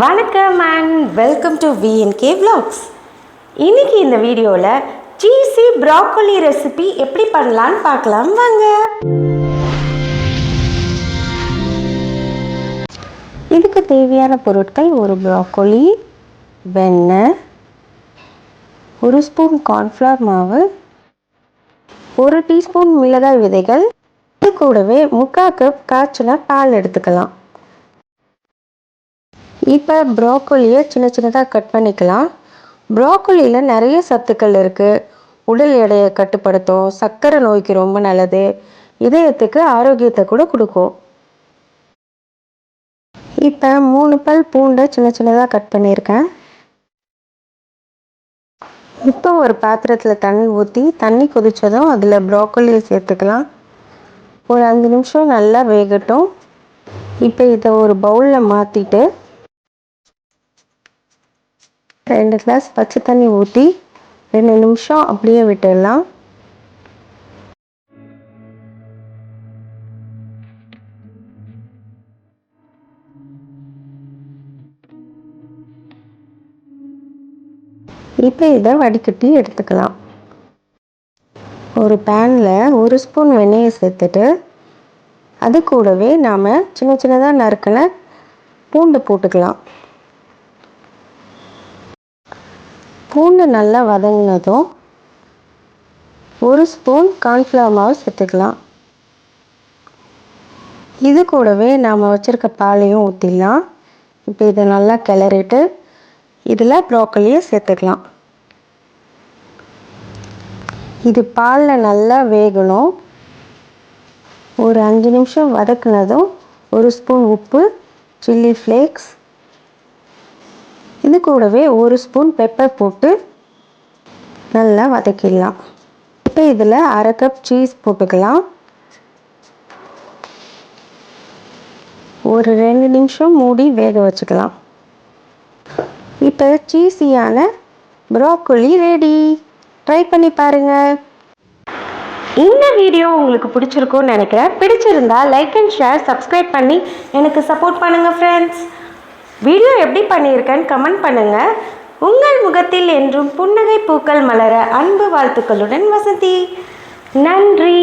வணக்கம் and welcome to VNK vlogs. இன்னைக்கு இந்த வீடியோவில் சீசி ப்ராக்கோலி ரெசிபி எப்படி பண்ணலான்னு பார்க்கலாம். வாங்க. இதுக்கு தேவையான பொருட்கள் ஒரு ப்ராக்கோலி வெண்ணெய் ஒரு ஸ்பூன் கார்ன்ஃப்ளவர் மாவு ஒரு டீஸ்பூன் மிளகாய் விதைகள் இது கூடவே முக்கால் கப் காய்ச்சின பால் எடுத்துக்கலாம். இப்போ ப்ரோக்கோலியை சின்ன சின்னதாக கட் பண்ணிக்கலாம். ப்ரோக்கோலியில் நிறைய சத்துக்கள் இருக்குது உடல் எடையை கட்டுப்படுத்தும். சர்க்கரை நோய்க்கு ரொம்ப நல்லது. இதயத்துக்கு ஆரோக்கியத்தை கூட கொடுக்கும். இப்போ மூணு பல் பூண்டை சின்ன சின்னதாக கட் பண்ணியிருக்கேன். இப்போ ஒரு பாத்திரத்தில் தண்ணி ஊற்றி தண்ணி கொதித்ததும் அதில் ப்ரோக்கோலியை சேர்த்துக்கலாம். ஒரு அஞ்சு நிமிஷம் நல்லா வேகட்டும். இப்போ இதை ஒரு பவுலில் மாற்றிட்டு ரெண்டு கிளாஸ் பச்சை தண்ணி ஊற்றி ரெண்டு நிமிஷம் அப்படியே விட்டுடலாம். இப்போ இதை வடிகட்டி எடுத்துக்கலாம். ஒரு பேனில் ஒரு ஸ்பூன் வெண்ணெயை சேர்த்துட்டு அது கூடவே நாம் சின்ன சின்னதாக நறுக்கின பூண்டு போட்டுக்கலாம். பூண்டு நல்லா வதங்கினதும் ஒரு ஸ்பூன் கார்ன்ஃப்ளவர் மாவு சேர்த்துக்கலாம். இது கூடவே நாம் வச்சுருக்க பாலையும் ஊற்றிடலாம் இப்போ இதை நல்லா கிளறிட்டு இதில் ப்ராக்கோலியை சேர்த்துக்கலாம். இது பாலில் நல்லா வேகணும். ஒரு அஞ்சு நிமிஷம் வதக்குனதும் ஒரு ஸ்பூன் உப்பு சில்லி ஃப்ளேக்ஸ் இது கூடவே ஒரு ஸ்பூன் பெப்பர் போட்டு நல்லா வதக்கிடலாம். இப்போ இதில் அரை கப் சீஸ் போட்டுக்கலாம். ஒரு ரெண்டு நிமிஷம் மூடி வேக வச்சுக்கலாம். இப்போ சீஸியான ப்ராக்கோலி ரெடி ட்ரை பண்ணி பாருங்கள். இந்த வீடியோ உங்களுக்கு பிடிச்சிருக்கும்னு நினைக்கிறேன். பிடிச்சிருந்தா லைக் அண்ட் ஷேர் சப்ஸ்கிரைப் பண்ணி எனக்கு சப்போர்ட் பண்ணுங்கள் ஃப்ரெண்ட்ஸ் வீடியோ எப்படி பண்ணியிருக்கேன்னு கமெண்ட் பண்ணுங்கள் உங்கள் முகத்தில் என்றும் புன்னகை பூக்கள் மலர அன்பு வாழ்த்துக்களுடன் வசதி நன்றி.